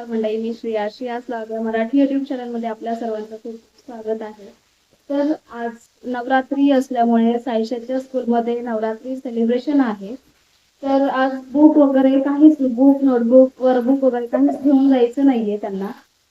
नमस्कार मंडळी मी श्रिया. श्रिया स्वागत मराठी युट्यूब चॅनलमध्ये आपल्या सर्वांचं खूप स्वागत आहे. तर आज नवरात्री असल्यामुळे साईशाच्या स्कूलमध्ये नवरात्री सेलिब्रेशन आहे. तर आज बुक वगैरे काहीच बुक नोटबुक वर्कबुक वगैरे काहीच घेऊन जायचं नाहीये त्यांना.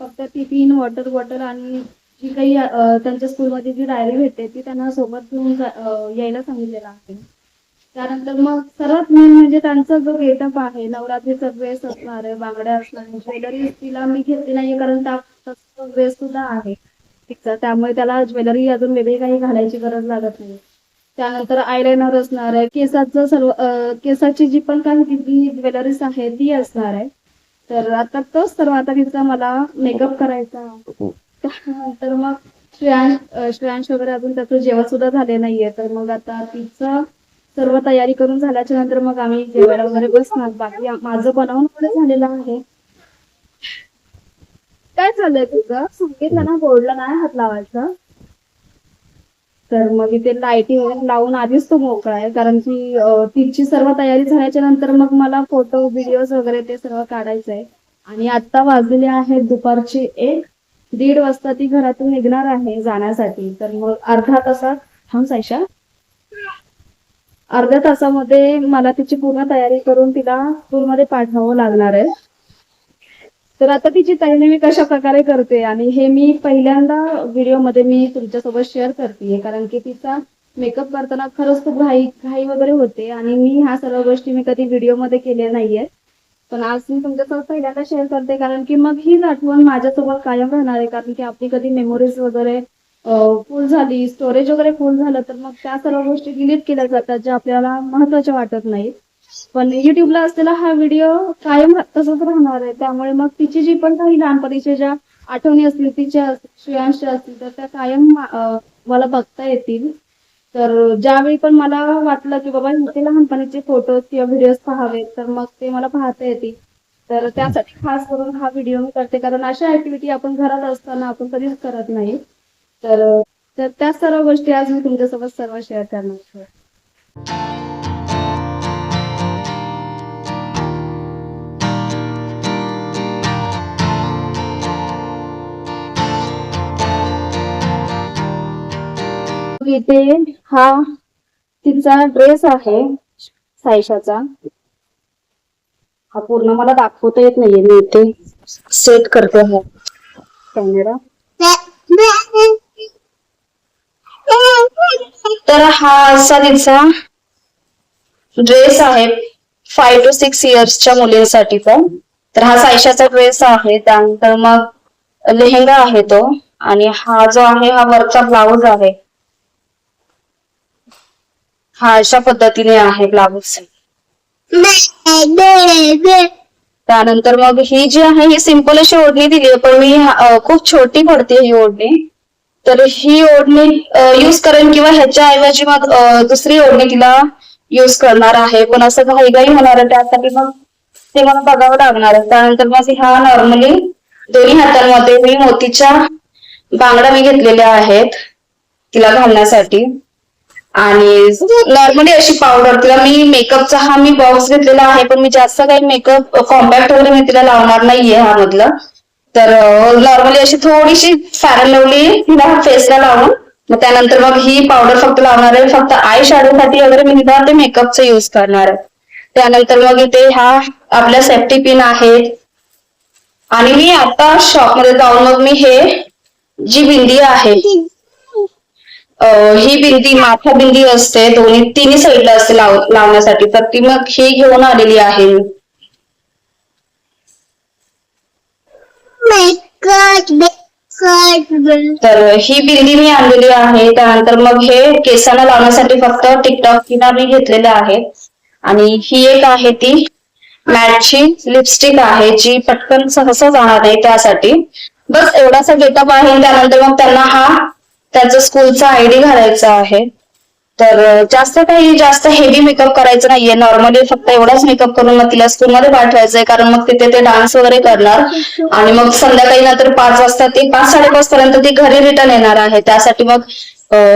फक्त टिफिन वॉटर बॉटल आणि जी काही त्यांच्या स्कूलमध्ये जी डायरी भेटते ती त्यांना सोबत घेऊन यायला सांगितलेलं आहे. त्यानंतर मग सर्वात मेन म्हणजे त्यांचा जो गेटअप आहे नवरात्रीचा ड्रेस असणार आहे बांगड्या असणार ज्वेलरी तिला मी घेतली नाहीये कारण त्या ड्रेस सुद्धा आहे. तिचा त्यामुळे त्याला ज्वेलरी अजून वेगळी काही घालायची गरज लागत नाही. त्यानंतर आयलायनर असणार आहे केसाचं सर्व केसाची जी पण काही तिथली ज्वेलरीज आहे ती असणार आहे. तर आता तोच सर्व आता तिचा मला मेकअप करायचा. त्यानंतर मग श्रेयांश श्रेयांश वगैरे अजून त्याचं जेवण सुद्धा झाले नाहीये. तर मग आता तिचं सर्व तयारी करून झाल्याच्यानंतर मग आम्ही जेवायला वगैरे बसणार. बाकी माझं बनवून वगैरे झालेलं आहे. काय चाललंय तुझं? सांगितलं ना बोर्डला नाही हात लावायचा. तर मग इथे लाईटिंग वगैरे लावून आधीच तो मोकळा आहे. कारण की तिची सर्व तयारी झाल्याच्यानंतर मग मला फोटो व्हिडिओज वगैरे ते सर्व काढायचं आहे. आणि आता वाजलेले आहेत दुपारचे एक. दीड वाजता ती घरातून निघणार आहे जाण्यासाठी. तर मग अर्धा तासात थांब सायशा. अर्ध्या तासामध्ये मला तिची पूर्ण तयारी करून तिला स्कूलमध्ये पाठवावं लागणार आहे. तर आता तिची तयारी मी कशा प्रकारे करते आणि हे मी पहिल्यांदा व्हिडिओमध्ये मी तुमच्यासोबत शेअर करते कारण की तिचा मेकअप करताना खरंच खूप घाई घाई वगैरे होते आणि मी ह्या सर्व गोष्टी मी कधी व्हिडिओमध्ये केल्या नाहीये पण आज मी तुमच्यासोबत पहिल्यांदा शेअर करते कारण की मग हीच आठवण माझ्यासोबत कायम राहणार आहे कारण की आपली कधी मेमोरीज वगैरे फुल झाली स्टोरेज वगैरे फुल झालं तर मग त्या सर्व गोष्टी डिलीट केल्या जातात ज्या आपल्याला महत्त्वाच्या वाटत नाहीत. पण युट्यूबला असलेला हा व्हिडिओ कायम तसंच राहणार आहे. त्यामुळे मग तिची जी पण काही लहानपणीच्या ज्या आठवणी असतील तिच्या श्रेयांशच्या असतील तर त्या कायम मला बघता येतील. तर ज्यावेळी पण मला वाटलं की बाबा ते लहानपणीचे फोटोज किंवा व्हिडिओज पाहावेत तर मग ते मला पाहता येतील. तर त्यासाठी खास करून हा व्हिडिओ मी करते. कारण अशा ऍक्टिव्हिटी आपण घरात असताना आपण कधीच करत नाही. तर तर त्या सर्व गोष्टी आज मी तुमच्यासोबत सर्व शेअर करणार इथे हा तिचा ड्रेस आहे सायशाचा हा पूर्ण मला दाखवता येत नाहीये मी इथे सेट करते हा कॅमेरा तर हा असा तिचा ड्रेस आहे. फाय टू सिक्स इयर्सच्या मुलींसाठी पण तर हा सायशाचा ड्रेस आहे. त्यानंतर मग लेहंगा आहे तो. आणि हा जो आहे हा वरचा ब्लाऊज आहे. हा अशा पद्धतीने आहे ब्लाऊज त्यानंतर मग ही जी आहे ही सिंपल अशी ओढणी दिली आहे. पण मी खूप छोटी पडते ही ओढणी. तर ही ओढणी युज करेन किंवा ह्याच्या ऐवजी मग दुसरी ओढणी तिला युज करणार आहे. पण असं घाईघाई होणार आहे. त्यासाठी मग ते मला बघावं लागणार आहे. त्यानंतर मग ह्या नॉर्मली दोन्ही हातांमध्ये मी मोतीच्या बांगड्या मी घेतलेल्या आहेत तिला घालण्यासाठी. आणि नॉर्मली अशी पावडर तिला मी मेकअपचा हा मी बॉक्स घेतलेला आहे. पण मी जास्त काही मेकअप कॉम्पॅक्ट वगैरे मी तिला लावणार नाहीये हा मधलं तर नॉर्मली अशी थोडीशी फॅरन लावली तिला फेसला लावून. मग त्यानंतर मग ही पावडर फक्त लावणार आहे. फक्त आयसाठी वगैरे मी निदान ते मेकअपचं युज करणार आहे. त्यानंतर मग इथे ह्या आपल्या सेफ्टी पिन आहेत आणि मी आता शॉपमध्ये जाऊन मग मी हे जी बिंदी आहे ही बिंदी माथा बिंदी असते. दोन्ही तिन्ही साईडला असते लावण्यासाठी. तर ती मग ही घेऊन आलेली आहे तर ही बिंदी मी आणलेली आहे. त्यानंतर मग हे केसाला लावण्यासाठी फक्त टिकटॉक किना मी घेतलेलं आहे. आणि ही एक आहे ती मॅटची लिपस्टिक आहे जी पटकन सहसा जाणार नाही त्यासाठी. बस एवढासा गेटअप आहे. त्यानंतर मग त्यांना हा त्याचा स्कूलचा आयडी घालायचा आहे. तर जास्त काही जास्त हेवी मेकअप करायचं नाहीये. नॉर्मली फक्त एवढाच मेकअप करून मग तिला स्कूलमध्ये पाठवायचंय. कारण मग तिथे ते डान्स वगैरे करणार. आणि मग संध्याकाळी नंतर पाच वाजता ते पाच साडेपाच पर्यंत ती घरी रिटर्न येणार आहे. त्यासाठी मग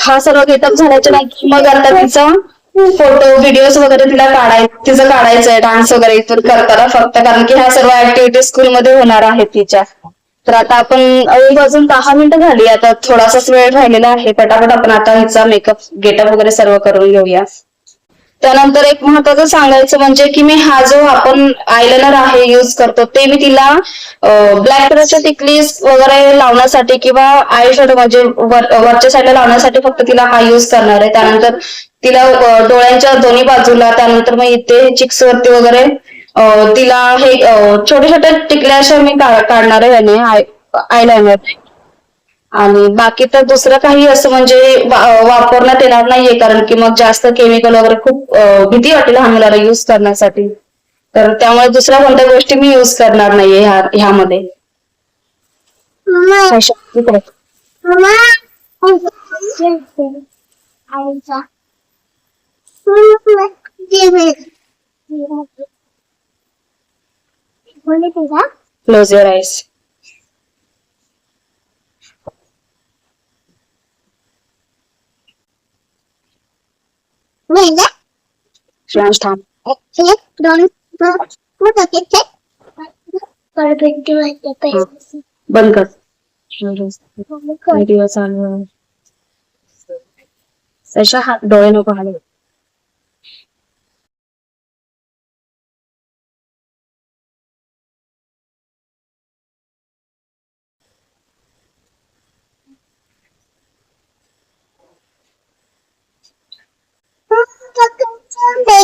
हा सर्व गेटअप झाल्याच्या नाही मग आता तिचं फोटो व्हिडिओज वगैरे तिला काढाय तिचं काढायचंय. डान्स वगैरे इथून करताना फक्त. कारण की ह्या सर्व ऍक्टिव्हिटी स्कूलमध्ये होणार आहेत तिच्या. तर आता आपण एक वाजून दहा मिनिटं झाली. आता थोडासाच वेळ राहिलेला आहे. पटापट आपण आता हिचा मेकअप गेटअप वगैरे सर्व करून घेऊया. त्यानंतर एक महत्वाचं सांगायचं म्हणजे की मी हा जो आपण आयलेनर आहे युज करतो ते मी तिला ब्लॅक कलरच्या टिकलीज वगैरे लावण्यासाठी किंवा आय शॅडो म्हणजे वरच्या साईडला लावण्यासाठी फक्त तिला हा युज करणार आहे. त्यानंतर तिला डोळ्यांच्या दोन्ही बाजूला त्यानंतर मग इथे चिक्स वरती वगैरे तिला हे अ, छोटे छोटे टिकल्या अशा मी काढणार आहे याने आय आयलाइनर आणि बाकी तर दुसरं काही असं म्हणजे वापरण्यात येणार नाहीये कारण की मग जास्त केमिकल वगैरे खूप भीती वाटेल लहान मुलाला युज करण्यासाठी. तर त्यामुळे दुसऱ्या कोणत्या गोष्टी मी युज करणार नाहीये ह्या ह्यामध्ये. आयशा, इकडे. क्लोज युअर आईस श्रेयांश थांब बंद कर व्हिडिओ चालू आहे. त्याच्या हात डोळे नको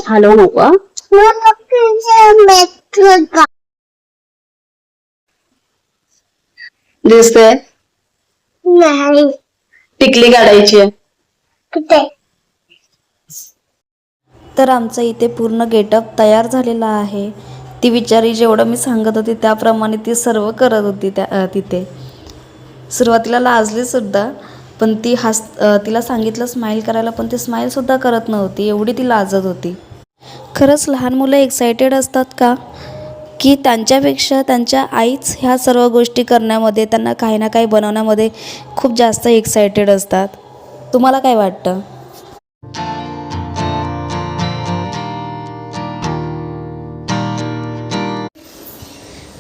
हाले हॅलो नको हा? दिसतंय नाही टिकली काढायची कुठे तर आमचं इथे पूर्ण गेटअप तयार झालेला आहे. ती बिचारी जेवढं मी सांगत होती त्याप्रमाणे ती सर्व करत होती त्या तिथे. सुरुवातीला लाजली सुद्धा पण ती हस तिला सांगितलं स्माईल करायला पण ती स्माईलसुद्धा करत नव्हती. एवढी ती लाजत होती. खरंच लहान मुलं एक्सायटेड असतात का? की त्यांच्यापेक्षा त्यांच्या आईच ह्या सर्व गोष्टी करण्यामध्ये त्यांना काही ना काही बनवण्यामध्ये खूप जास्त एक्सायटेड असतात. तुम्हाला काय वाटतं?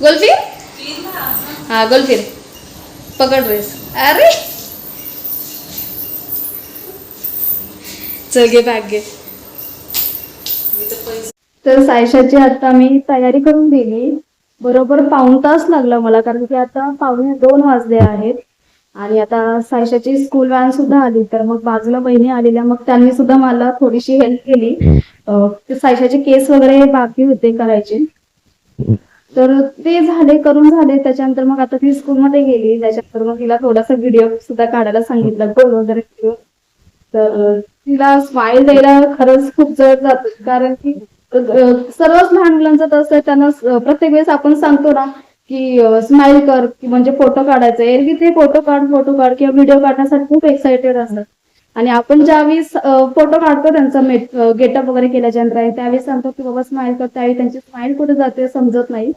गोलफिर? हा गोलफिर. पकड रेस अरे! चल घे बॅग घे. तर सायशाची आता मी तयारी करून दिली. बरोबर पाऊण तास लागला मला कारण की आता पावणे दोन वाजले आहेत. आणि आता सायशाची स्कूल व्हॅन सुद्धा आली तर मग बाजूला बहिणी आलेल्या मग त्यांनी सुद्धा मला थोडीशी हेल्प केली. सायशाचे केस वगैरे बाकी होते करायचे. तर ते झाले करून झाले. त्याच्यानंतर मग आता ती स्कूलमध्ये गेली. त्याच्यानंतर मग तिला थोडासा व्हिडिओ सुद्धा काढायला सांगितलं गोल वगैरे. तर तिला स्माईल द्यायला खरंच खूप जड जात कारण की सर्वच लहान मुलांचं तसं त्यांना प्रत्येक वेळेस आपण सांगतो ना की स्माईल कर की म्हणजे फोटो काढायचा. एरवी ते फोटो काढ फोटो काढ किंवा व्हिडिओ काढण्यासाठी खूप एक्साइटेड असतात. आणि आपण ज्यावेळेस फोटो काढतो त्यांचा गेटअप वगैरे केल्याच्यानंतर त्यावेळेस सांगतो की बाबा स्माईल कर त्यावेळी त्यांची स्माईल कुठे जाते समजत नाही.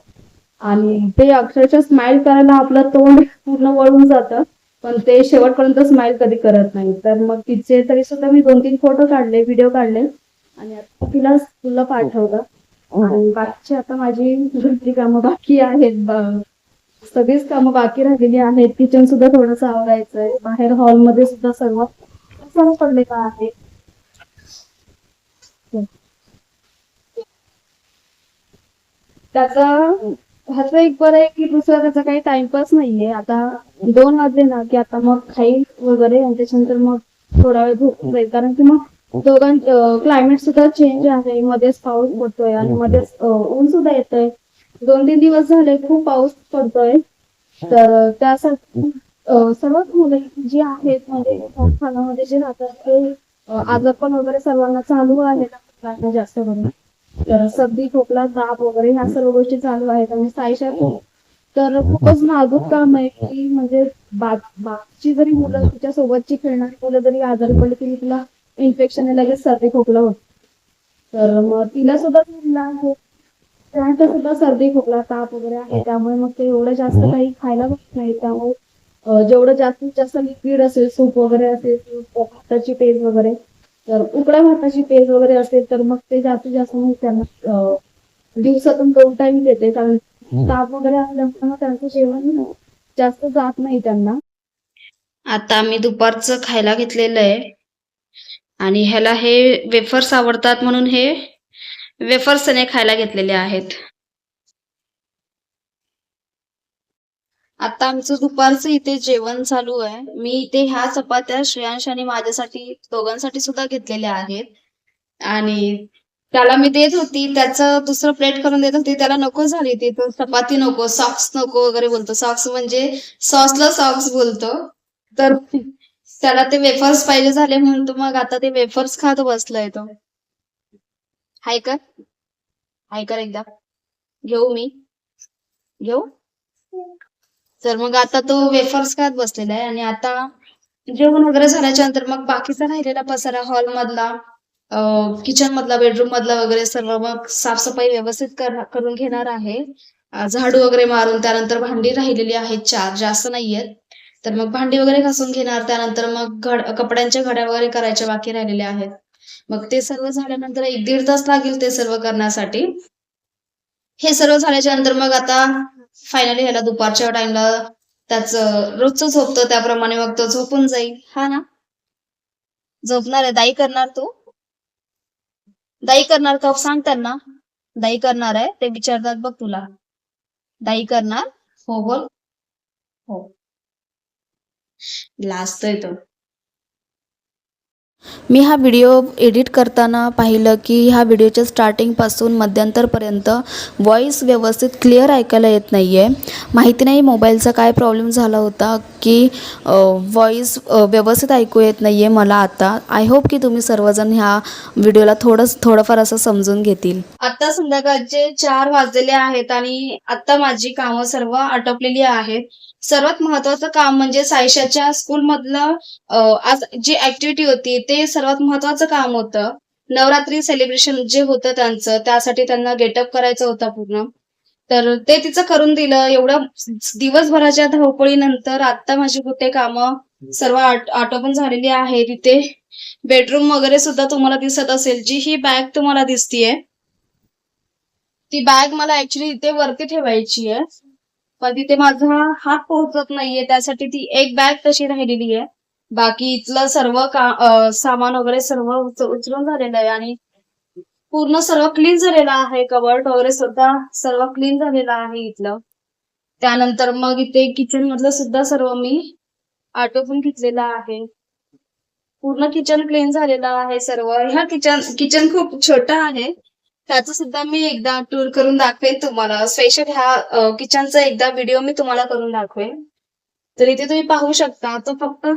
आणि ते अक्षरशः स्माईल करायला आपलं तोंड पूर्ण वळून जातं पण ते शेवटपर्यंत स्माईल कधी करत नाही. तर मग तिचे तरी सुद्धा मी दोन तीन फोटो काढले व्हिडिओ काढले. आणि आता तिला स्कूलला पाठवलं. आणि बाकीची आता माझी घरची कामं बाकी आहेत सगळीच कामं बाकी राहिलेली आहेत. किचन सुद्धा थोडस आवरायचंय. बाहेर हॉलमध्ये सुद्धा सर्व सर्व पडलेलं आहे. त्याचा ह्याचं एक बरं आहे की दुसरा त्याचा काही टाइमपास नाहीये. आता दोन वाजले ना की आता मग खाईल वगैरे. आणि त्याच्यानंतर मग थोडा वेळ झोपून जाईल. कारण की मग दोघां क्लायमेट सुद्धा चेंज आहे. मध्येच पाऊस पडतोय आणि मध्येच ऊन सुद्धा येतंय. दोन तीन दिवस झाले खूप पाऊस पडतोय. तर त्यासाठी सर्वच मुले जी आहेत म्हणजे खानामध्ये जे राहतात ते आजारपण वगैरे सर्वांना चालू आहे ना जास्त करून. तर सर्दी खोकला ताप वगैरे ह्या सर्व गोष्टी चालू आहेत. आणि साईशा तर खूपच नाजूक काम आहे की म्हणजे बा- बाकीची जरी मुलं तिच्या सोबतची खेळणारी मुलं जरी आजारी पडली तरी तिला इन्फेक्शन लगेच सर्दी खोकला होत. तर मग तिला सुद्धा मुलं आहे. त्यानंतर सुद्धा सर्दी खोकला ताप वगैरे आहे. त्यामुळे मग ते एवढं जास्त काही खायला बघत नाही. त्यामुळे जेवढं जास्तीत जास्त लिक्विड असेल सूप वगैरे असेल भाताची पेज वगैरे तर उकड्या भाताची पेज वगैरे असेल तर मग ते जास्तीत जास्त मग त्यांना दिवसातून दोन टाइम देते. कारण ताप वगैरे असल्यामुळे त्यांचं जेवण जास्त जात नाही त्यांना. आता मी दुपारचं खायला घेतलेलं आहे. आणि ह्याला हे वेफर्स आवडतात म्हणून हे वेफर्स खायला घेतलेले आहेत. आता आमचं दुपारचं इथे जेवण चालू आहे. मी इथे ह्या चपात्या श्रेयांश आणि माझ्यासाठी दोघांसाठी सुद्धा घेतलेल्या आहेत. आणि त्याला मी देत होती. त्याचं दुसरं प्लेट करून देत होती. त्याला नको झाली ती. तो चपाती नको सॉक्स नको वगैरे बोलतो. सॉक्स म्हणजे सॉसला सॉक्स बोलतो. तर त्याला ते वेफर्स पाहिजे झाले म्हणून तो मग आता ते वेफर्स खात बसलाय तो. हाय कर. हाय कर एकदा. घेऊ मी. घेऊ? तर मग आता तो वेफर्स खात बसलेला आहे आणि आता जेवण वगैरे झाल्याच्यानंतर मग बाकीचा राहिलेला पसारा हॉल मधला किचन मधला बेडरूम मधला वगैरे सर्व मग साफसफाई व्यवस्थित कर- करून घेणार आहे. झाडू वगैरे मारून त्यानंतर भांडी राहिलेली आहेत चार जास्त नाहीयेत. तर मग भांडी वगैरे घासून घेणार त्यानंतर मग घड कपड्यांच्या घड्या वगैरे करायच्या बाकी राहिलेल्या आहेत. मग ते सर्व झाल्यानंतर एक दीड तास लागेल ते सर्व करण्यासाठी. हे सर्व झाल्याच्यानंतर मग आता फायनली ह्याला दुपारच्या टाइमला त्याचं रोजच झोपतो त्याप्रमाणे मग तो झोपून जाईल. हा ना? झोपणार आहे. दाई करणार तू? दाई करणार का? सांग त्यांना. दाई करणार आहे. ते विचारतात बघ तुला. दाई करणार? हो बोल. हो. लाजतोय तो. मी हा व्हिडिओ एडिट करताना पाहिलं की ह्या व्हिडिओच्या स्टार्टिंगपासून मध्यंतरपर्यंत व्हॉईस व्यवस्थित क्लिअर ऐकायला येत नाही आहे माहिती नाही मोबाईलचा काय प्रॉब्लेम झाला होता की व्हॉईस व्यवस्थित ऐकू येत नाही आहे मला आता. आय होप की तुम्ही सर्वजण ह्या व्हिडिओला थोडं थोडंफार असं समजून घेतील. आता संध्याकाळचे चार वाजलेले आहेत आणि आता माझी कामं सर्व आटोपलेली आहेत. सर्वात महत्वाचं काम म्हणजे सायशाच्या स्कूलमधलं आज जी ऍक्टिव्हिटी होती ते सर्वात महत्वाचं काम होतं. नवरात्री सेलिब्रेशन जे होतं त्यांचं त्यासाठी त्यांना गेटअप करायचं होतं पूर्ण. तर ते तिचं करून दिलं. एवढं दिवसभराच्या धावपळीनंतर आता माझी कुठे कामं सर्व आटोपण झालेली आहे. तिथे बेडरूम वगैरे सुद्धा तुम्हाला दिसत असेल. जी ही बॅग तुम्हाला दिसतीये ती बॅग मला ऍक्च्युली इथे वरती ठेवायची आहे पण तिथे माझा हात पोहोचत नाहीये त्यासाठी ती एक बॅग तशी राहिलेली आहे. बाकी इथलं सर्व का सामान वगैरे सर्व उचलून झालेलं आहे आणि पूर्ण सर्व क्लीन झालेलं आहे. कबर्ड वगैरे सुद्धा सर्व क्लीन झालेलं आहे इथलं. त्यानंतर मग इथे किचन मधलं सुद्धा सर्व मी आटोपून घेतलेलं आहे. पूर्ण किचन क्लीन झालेलं आहे सर्व. ह्या किचन किचन खूप छोटं आहे. त्याचं सुद्धा मी एकदा टूर करून दाखवेन तुम्हाला. स्पेशल ह्या किचनचा एकदा व्हिडिओ मी तुम्हाला करून दाखवेन. तर इथे तुम्ही पाहू शकता तो फक्त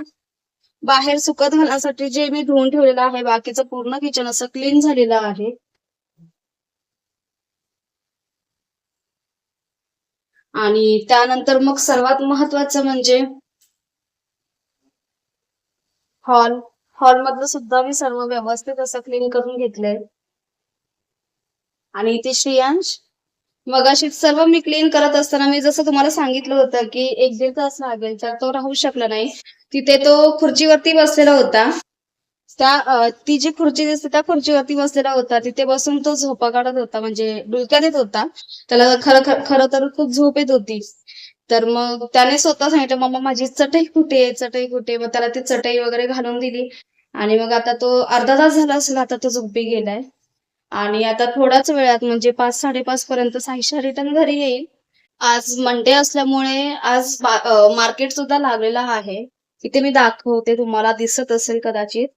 बाहेर सुकत घालण्यासाठी जे मी धुवून ठेवलेलं आहे बाकीचं पूर्ण किचन असं क्लीन झालेलं आहे. आणि त्यानंतर मग सर्वात महत्वाचं म्हणजे हॉल हॉल मधलं सुद्धा मी सर्व व्यवस्थित असं क्लीन करून घेतलंय. आणि इथे श्रेयांश. मगाशी सर्व मी क्लीन करत असताना मी जसं तुम्हाला सांगितलं होतं की एक दीड तास लागेल तर तो राहू शकला नाही. तिथे तो खुर्चीवरती बसलेला होता. त्या ती जी खुर्ची दिसते त्या खुर्चीवरती बसलेला होता. तिथे बसून तो झोपा काढत होता म्हणजे डुलक्या देत होता. त्याला खरं खरं तर खूप झोप येत होती. तर मग त्याने स्वतः सांगितलं मम्मा माझी चटई कुठे आहे? चटई कुठे मग त्याला ती चटई वगैरे घालून दिली. आणि मग आता तो अर्धा तास झाला असेल आता तो झोपी गेलाय. आणि आता थोड्याच वेळात म्हणजे पाच साडेपाच पर्यंत साईशा रिटर्न घरी येईल. आज मंडे असल्यामुळे आज मार्केट सुद्धा लागलेला आहे. इथे मी दाखवते तुम्हाला दिसत असेल कदाचित.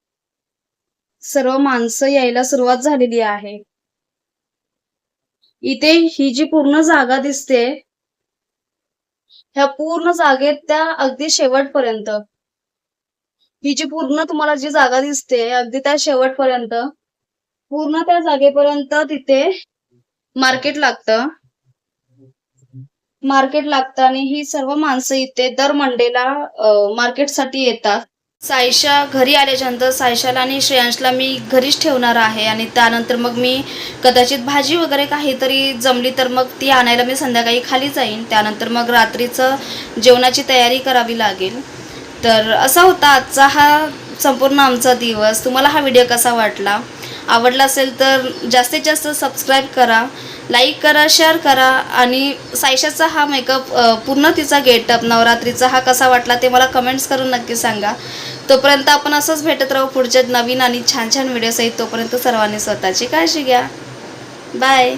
सर्व माणसं यायला सुरुवात झालेली आहे. इथे ही जी पूर्ण जागा दिसते ह्या पूर्ण जागेत त्या अगदी शेवटपर्यंत. ही जी पूर्ण तुम्हाला जी जागा दिसते अगदी त्या शेवटपर्यंत पूर्ण त्या जागेपर्यंत तिथे मार्केट लागतं. मार्केट लागतं आणि ही सर्व माणसं इथे दर मंडेला मार्केटसाठी येतात. सायशा घरी आल्याच्यानंतर सायशाला आणि श्रेयांशला मी घरीच ठेवणार आहे आणि त्यानंतर मग मी कदाचित भाजी वगैरे काहीतरी जमली तर मग ती आणायला मी संध्याकाळी खाली जाईन. त्यानंतर मग रात्रीचं जेवणाची तयारी करावी लागेल. तर असा होता आजचा हा संपूर्ण आमचा दिवस. तुम्हाला हा व्हिडिओ कसा वाटला? आवडला असेल तर जास्तीत जास्त सबस्क्राईब करा लाईक करा शेअर करा आणि सायशाचा हा मेकअप पूर्ण तिचा गेटअप नवरात्रीचा हा कसा वाटला ते मला कमेंट्स करून नक्की सांगा. तोपर्यंत आपण असंच भेटत राहू पुढच्या नवीन आणि छान छान व्हिडिओसहित तोपर्यंत सर्वांनी स्वतःची काळजी घ्या. बाय